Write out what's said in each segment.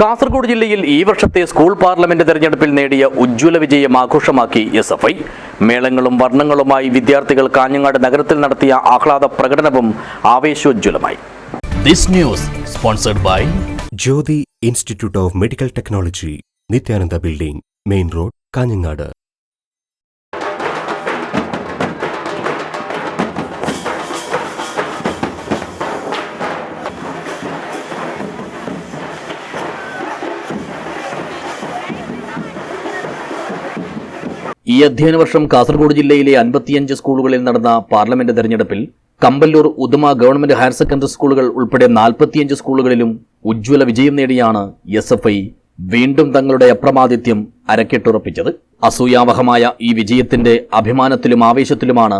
കാസർഗോഡ് ജില്ലയിൽ ഈ വർഷത്തെ സ്കൂൾ പാർലമെന്റ് തെരഞ്ഞെടുപ്പിൽ നേടിയ ഉജ്ജ്വല വിജയം ആഘോഷമാക്കി എസ് എഫ് ഐ. മേളങ്ങളും വർണങ്ങളുമായി വിദ്യാർത്ഥികൾ കാഞ്ഞങ്ങാട് നഗരത്തിൽ നടത്തിയ ആഹ്ലാദ പ്രകടനവും ആവേശോജ്വലമായി This news sponsored by Jyothi institute of medical technology Nithyananda building main road Kanhangad. ഈ അധ്യയന വർഷം കാസർഗോഡ് ജില്ലയിലെ അൻപത്തിയഞ്ച് സ്കൂളുകളിൽ നടന്ന പാർലമെന്റ് തെരഞ്ഞെടുപ്പിൽ Kamballur Uduma government higher secondary സ്കൂളുകൾ ഉൾപ്പെടെ നാൽപ്പത്തിയഞ്ച് സ്കൂളുകളിലും ഉജ്ജ്വല വിജയം നേടിയാണ് എസ് എഫ് ഐ വീണ്ടും തങ്ങളുടെ അപ്രമാദിത്യം അരക്കെട്ടുറപ്പിച്ചത്. അസൂയാവഹമായ ഈ വിജയത്തിന്റെ അഭിമാനത്തിലും ആവേശത്തിലുമാണ്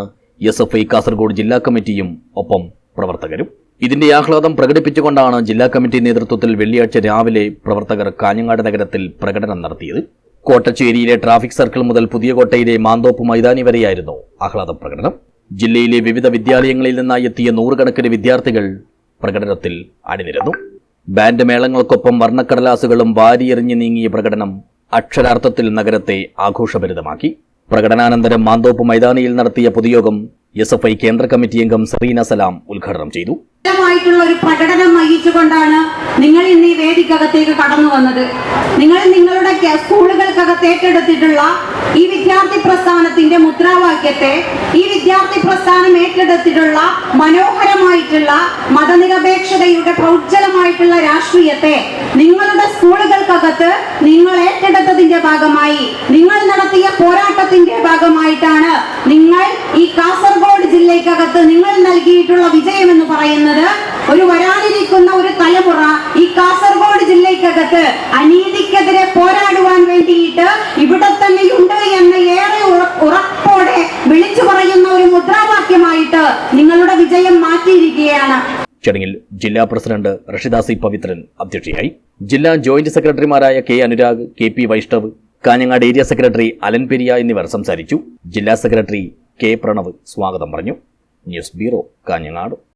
എസ് എഫ് ഐ കാസർഗോഡ് ജില്ലാ കമ്മിറ്റിയും ഒപ്പം പ്രവർത്തകരും. ഇതിന്റെ ആഹ്ലാദം പ്രകടിപ്പിച്ചുകൊണ്ടാണ് ജില്ലാ കമ്മിറ്റി നേതൃത്വത്തിൽ വെള്ളിയാഴ്ച രാവിലെ പ്രവർത്തകർ കാഞ്ഞങ്ങാട് നഗരത്തിൽ പ്രകടനം നടത്തിയത്. കോട്ടച്ചേരിയിലെ ട്രാഫിക് സർക്കിൾ മുതൽ പുതിയ പുതിയകോട്ടയിലെ മാന്തോപ്പ് മൈതാനി വരെയായിരുന്നു ആഹ്ലാദ പ്രകടനം. ജില്ലയിലെ വിവിധ വിദ്യാലയങ്ങളിൽ നിന്നായി എത്തിയ നൂറുകണക്കിന് വിദ്യാർത്ഥികൾ പ്രകടനത്തിൽ അണിനിരന്നു. ബാൻഡ് മേളങ്ങൾക്കൊപ്പം വർണക്കടലാസുകളും വാരിയെറിഞ്ഞു നീങ്ങിയ പ്രകടനം അക്ഷരാർത്ഥത്തിൽ നഗരത്തെ ആഘോഷഭരിതമാക്കി. പ്രകടനാനന്തരം മാന്തോപ്പ് മൈതാനിയിൽ നടത്തിയ പൊതുയോഗം എസ് എഫ് ഐ കേന്ദ്ര കമ്മിറ്റി അംഗം സറീന സലാം ഉദ്ഘാടനം ചെയ്തു. ഒരു പ്രകടനം നിങ്ങൾ ഇന്ന് ഈ വേദിക്കകത്തേക്ക് കടന്നു വന്നത്. നിങ്ങൾ നിങ്ങളുടെ സ്കൂളുകൾക്കകത്ത് ഏറ്റെടുത്തിട്ടുള്ള ഈ വിദ്യാർത്ഥി പ്രസ്ഥാനത്തിന്റെ മുദ്രാവാക്യത്തെ ഈ വിദ്യാർത്ഥി പ്രസ്ഥാനം ഏറ്റെടുത്തിട്ടുള്ള മനോഹരമായിട്ടുള്ള മതനിരപേക്ഷതയുടെ പ്രൗജ്ജലമായിട്ടുള്ള രാഷ്ട്രീയത്തെ നിങ്ങളുടെ സ്കൂളുകൾക്കകത്ത് നിങ്ങൾ ഏറ്റെടുത്തതിന്റെ ഭാഗമായി നിങ്ങൾ നടത്തിയ പോരാട്ടത്തിന്റെ ഭാഗമായിട്ടാണ് നിങ്ങൾ ഈ കാസർഗോഡ് ജില്ലയ്ക്കകത്ത് നിങ്ങൾ നൽകിയിട്ടുള്ള വിജയം എന്ന് പറയുന്നത് ഒരു വരാനിരിക്കുന്ന ഒരു തലമുറ ഈ കാസർഗോഡ് ജില്ലയ്ക്കകത്ത് അനീതിക്കെതിരെ പോരാടുവാൻ വേണ്ടിയിട്ട് ഇവിടെ തന്നെയുണ്ട് എന്ന് ഏറെ ഉറ- ഉറപ്പോടെ വിളിച്ചു പറയുന്ന ഒരു മുദ്രാവാക്യമായിട്ട് നിങ്ങളുടെ വിജയം മാറ്റിയിരിക്കുകയാണ്. ചടങ്ങിൽ ജില്ലാ പ്രസിഡന്റ് റഷിദ സി പവിത്രൻ അധ്യക്ഷയായി. ജില്ലാ ജോയിന്റ് സെക്രട്ടറിമാരായ K Anurag K P Vaishnav Kanhangad area secretary Alan Periya എന്നിവർ സംസാരിച്ചു. ജില്ലാ സെക്രട്ടറി കെ പ്രണവ് സ്വാഗതം പറഞ്ഞു. News bureau Kanhangad.